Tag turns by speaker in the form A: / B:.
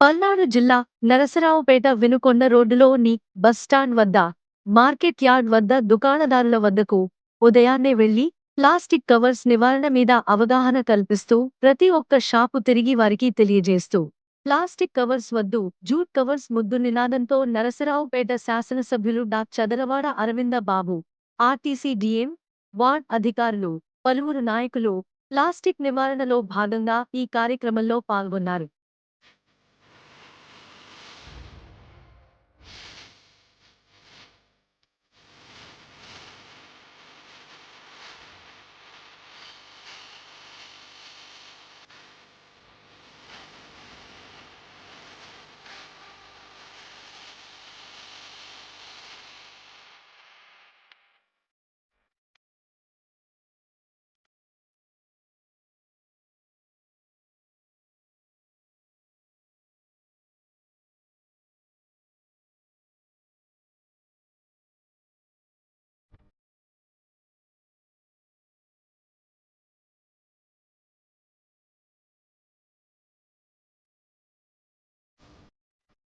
A: పల్నాడు జిల్లా నరసరావుపేట వినుకొండ రోడ్డులోని బస్టాండ్ వద్ద మార్కెట్ యార్డ్ వద్ద దుకాణదారుల వద్దకు ఉదయాన్నే వెళ్ళి ప్లాస్టిక్ కవర్స్ నివారణ మీద అవగాహన కల్పిస్తూ ప్రతి ఒక్క షాపు తిరిగి వారికి తెలియజేస్తూ ప్లాస్టిక్ కవర్స్ వద్దు జూట్ కవర్స్ ముద్దు నినాదంతో నరసరావుపేట శాసనసభ్యులు డా. Chadaravada Aravinda Babu RTC DM ward అధికారులు పలువురు నాయకులు ప్లాస్టిక్ నివారణలో భాగంగా ఈ కార్యక్రమంలో పాల్గొన్నారు.